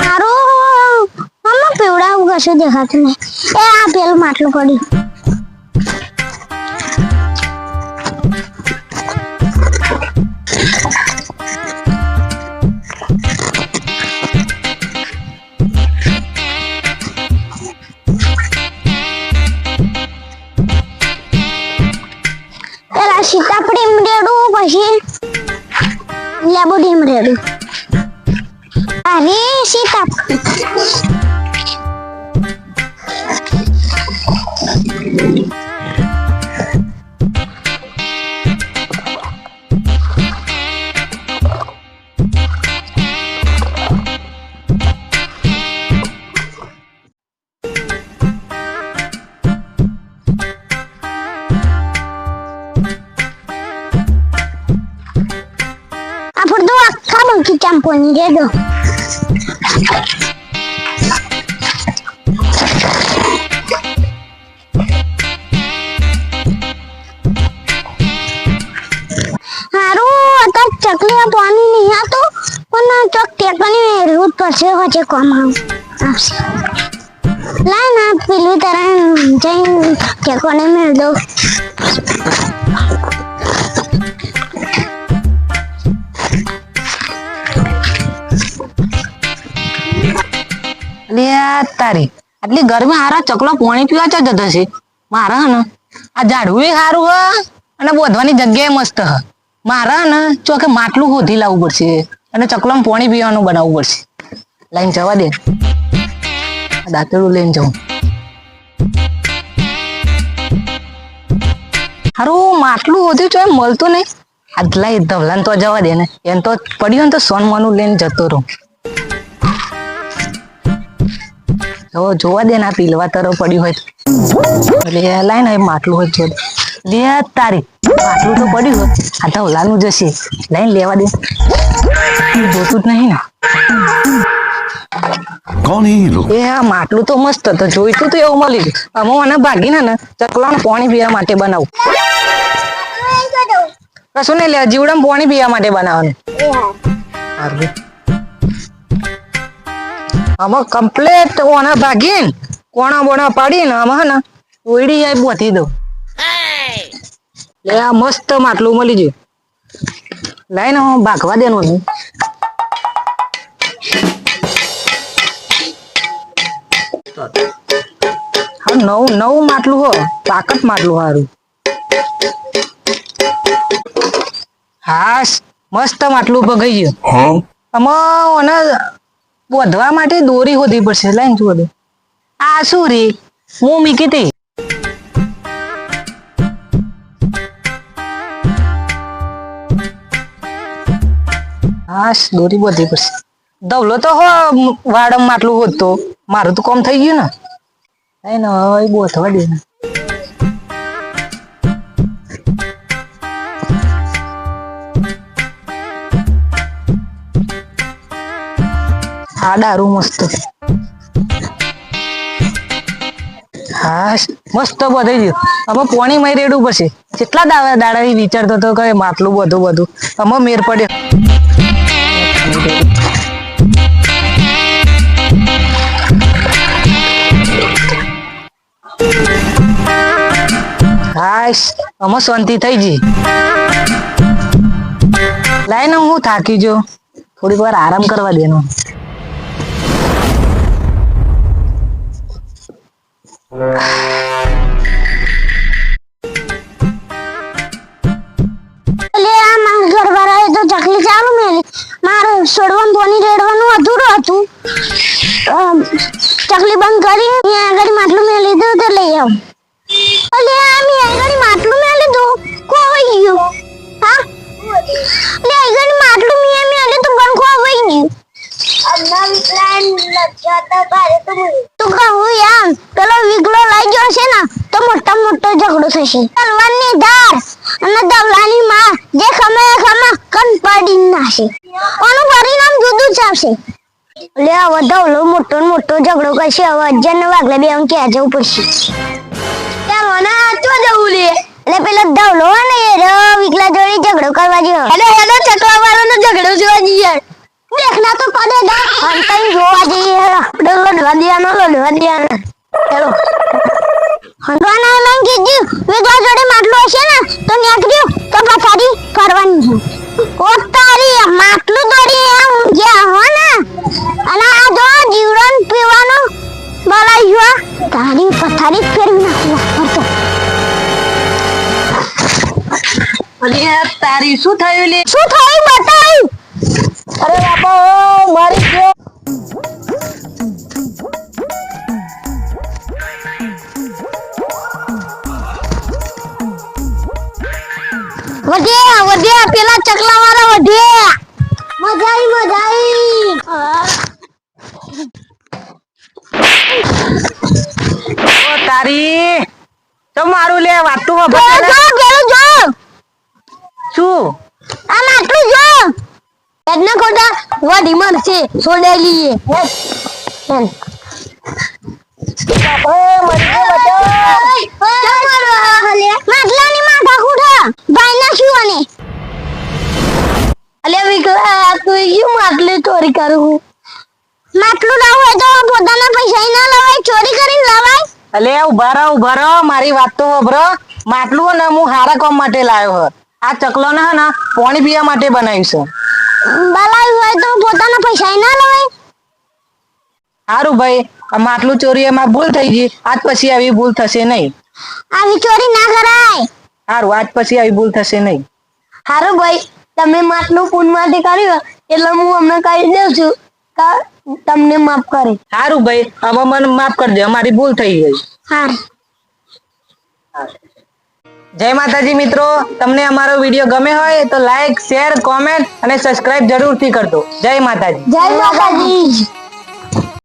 મારું મમ્મા પીવડાવું કશું દેખાતું નહીં એ આ પેલું માટલું પડ્યું સીતાફળી મરેડું પછી લેબુ ડીમ રેડું અરે સીતાફળી આપણે તો આખા બગીચામાં ચકલી પાણી નહીં આતું પણ ચોક ટેકની રૂટ પડશે વચ્ચે કોમ. આવશે. લાય ના પેલું તારા જઈને ટેકોને મેળ દો આટલી ગરમી, હારા ચકલો પાણી પીવા ચો જતો છે. મારા હે આ ઝાડવું સારું હ અને બોધવાની જગ્યાએ મસ્ત હ. મારા ને ચોકે માટલું હોધી લાવવું પડશે. અને ચકલામાં પાણી પીવાનું બનાવવું પડશે. લઈને જવા દે. દાંતડું લઈને જવું હારું, માટલું હોધ્યું તો મળતું નહીં. આટલા ધવલાને તો જવા દે ને. એમ તો પડ્યું ને તો સોન મોનું લઈને જતો રહું. હવે જોવા દે ને પીલવા તરફ પડ્યું હોય લે લાઈ ને માટલું હોય છે લે તારી. માટલું તો પડ્યું હોય. આ તો ઓલાનું જશે લાઈન લેવા દે. જોતું જ નહીં ને. કોણ હે મસ્ત તો જોઈતું તો એવું મળી ગયું. હું ભાગીને ને ચકલાને પાણી પીવા માટે બનાવું. કશું નહીં લે જીવડામાં પાણી પીવા માટે બનાવવાનું. આમાં કમ્પ્લેટ ઓના ભાગીને કોણા બોણા પાડીને આમાં ને ઓયડી જાય બોધી દઉં. લે આ મસ્ત માટલું મળી ગયું. લઈને હું ભાગવા દેનું નહીં હા નવું નવું માટલું હો તાકત માટલું હારું. હા મસ્ત માટલું ભગાઈ ગયું. આમાં ઓને બોધવા માટે દોરી હોધી પડશે. લાઈન જુઓ આ શું રે? હું મીકી હાસ દોરી બોધવી પડશે. ધવલો તો હો, વાડમ માટલું હોત તો. મારું તો કોમ થઈ ગયું ને. લાઈ ને હવે બોધવા દે ને. આ રૂમ મસ્ત. હા, મસ્ત બધાઈ ગયું. અમે પોણી મય રેડું પછી. કેટલા દાડા દાડા વિચારતો હતો કે માટલું બધું બધું. અમે મેર પડ્યો. અમે શાંતિ થઈ ગઈ. લાઈને હું થાકી જો થોડીક વાર આરામ કરવા દેનો. લે થશે. તલવારની ધાર અને દવલાની માં જે ખમે ખમે કન પાડી નાખે આનું પરિણામ જુદું જ આવશે. લે હવે ધવલો મોટો મોટો ઝઘડો કરશે હવે અજ્જન વાગલે બે અંકે આ જવું પડશે. ચાલ મને ચો જવું લે? એટલે પેલો ધવલો ને એ વિકલા જોડે ઝઘડો કરવા જેવો. એટલે એનો ચકલા વાળાનો ઝઘડો જોવા જઈએ. દેખના તો પડે દા અંતઈ જોવા જઈએ દેવાનો લડવા દેવાનો. હેલો હંડવાના એમ કીધું વિધવા જોડે માટલું હશે ને તો નીકળ્યું તો પથારી કરવાની છે. ઓ તારી માટલું દોડી એમ જે હો ને અને આ જો જીવડન પીવાનું બોલાઈ જો તારી પથારી ફેરવી નાખવા ફરતો. અરે તારી શું થયું લે શું થયું? વધ્યા પેલા ચકલા વાળા વધે મજા આવી મજા આવી ઓ તારી તો મારું લે વાતું જો ખબર જો પેલું જો. શું? આ માટલું જો. એને ખોટા વડી મળશે છોડે લઈએ હેલ. માટલાની ચોરી કરું માટલું ના હોય તો પોતાના પૈસા ના લવાય ચોરી કરી લવાય? અલે ઊભા રહો ઊભા રહો મારી વાત તો વભરો માટલું ને હું હારા કામ માટે લાવ્યો હો. આ ચકલો ને ને પાણી પીવા માટે બનાવ્યું છે. બલાવી હોય તો પોતાના પૈસા ના લવાય? સારું ભાઈ માટલું ચોરી એમાં ભૂલ થઈ ગઈ. આજ પછી આવી ભૂલ થશે નહીં. આવી ચોરી ના કરાય. સારું આજ પછી આવી ભૂલ થશે નહીં. હારું ભાઈ તમે માટલું ફોન માટે કર્યું એટલે હું અમને કહી દઉં છું કે તમને માફ કરે. સારું ભાઈ હવે મને માફ કરજો અમારી ભૂલ થઈ ગઈ. સારું જય માતાજી મિત્રો તમને અમારો વીડિયો ગમે હોય તો લાઈક શેર કોમેન્ટ અને સબસ્ક્રાઇબ જરૂરથી કરજો. જય માતાજી. જય માતાજી.